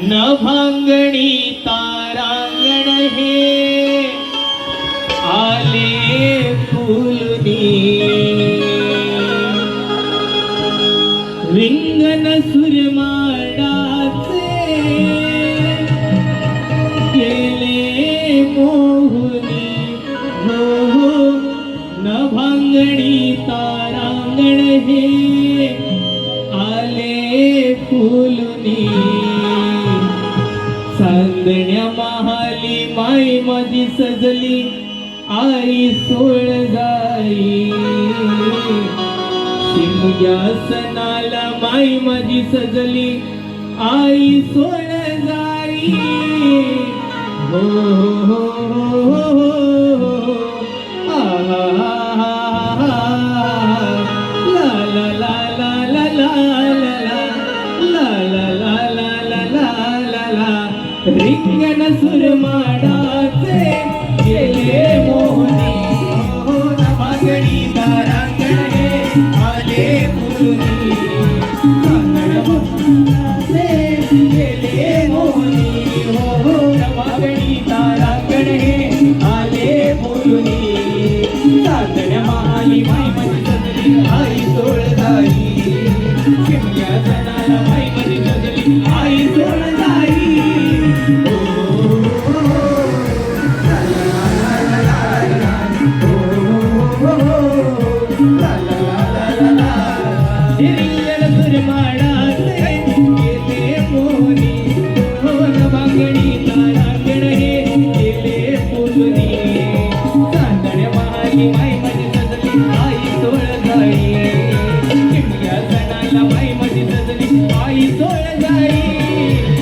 नभांगणी तारांगण हे. आले फुलनी रिंगण सुरमाडाचे केले मोहनी. मोह हो नभांगणी तारांगण हे. आले फुलनी आंगण्या महाली माई माझी सजली आई सोळ गाई शिमग्या सणाला माई माझी सजली आई सोळ गाई हो हो हो, हो, हो. सुरमाडाचे गेले मोहनी. मागणी आले मुरुनी कांगड मोहनाचे आले मुरुनी कांदड माली माय मन सजली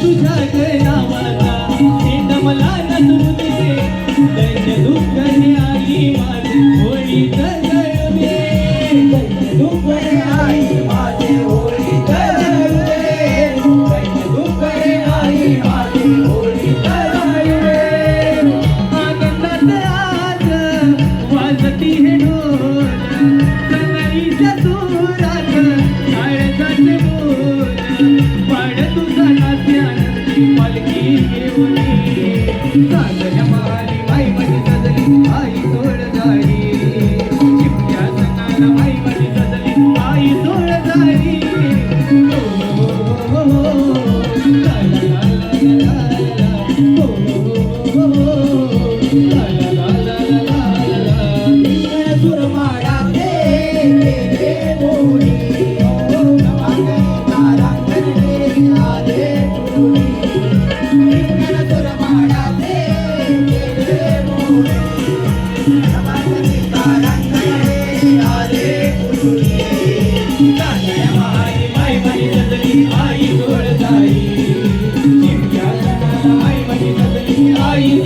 तुझ्या नावाला मला नसून दैन्य दुःख पालखी घेऊन महाली Ay,